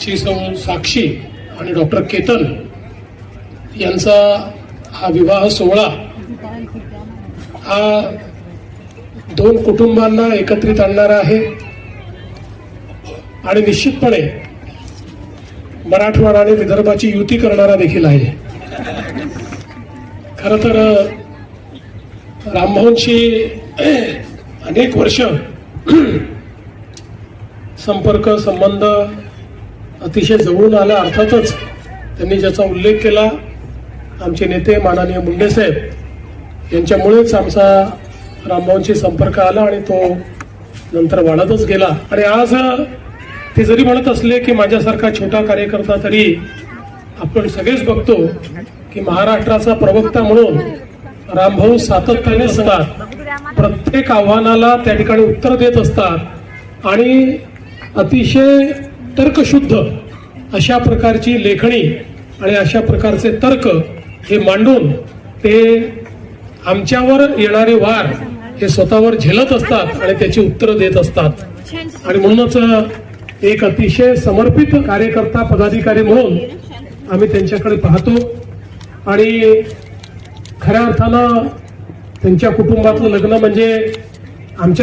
ची सौ साक्षी आणि डॉक्टर केतन यांचा हा विवाह सोहळा हा दोन कुटुंबांना एकत्रित आणणारा आहे. आणि निश्चितपणे मराठवाडा आणि विदर्भाची युती करणारा देखील आहे. खर तर राममोहनशी अनेक वर्ष संपर्क संबंध अतिशय जवळून आला. अर्थातच त्यांनी ज्याचा उल्लेख केला आमचे नेते माननीय मुंडे साहेब यांच्यामुळेच आमचा रामभाऊंशी संपर्क आला आणि तो नंतर वाढतच गेला. आणि आज ते जरी म्हणत असले की माझ्यासारखा छोटा कार्यकर्ता तरी आपण सगळेच बघतो की महाराष्ट्राचा प्रवक्ता म्हणून रामभाऊ सातत्याने असतात. प्रत्येक आव्हानाला त्या ठिकाणी उत्तर देत असतात. आणि अतिशय तर्कशुद्ध अशा प्रकारची लेखणी आणि अशा प्रकारचे तर्क हे मांडून ते आमच्यावर येणारे वार हे स्वतःवर झेलत असतात आणि त्याची उत्तरं देत असतात. आणि म्हणूनच एक अतिशय समर्पित कार्यकर्ता पदाधिकारी म्हणून आम्ही त्यांच्याकडे पाहतो आणि खऱ्या अर्थानं त्यांच्या कुटुंबातलं लग्न म्हणजे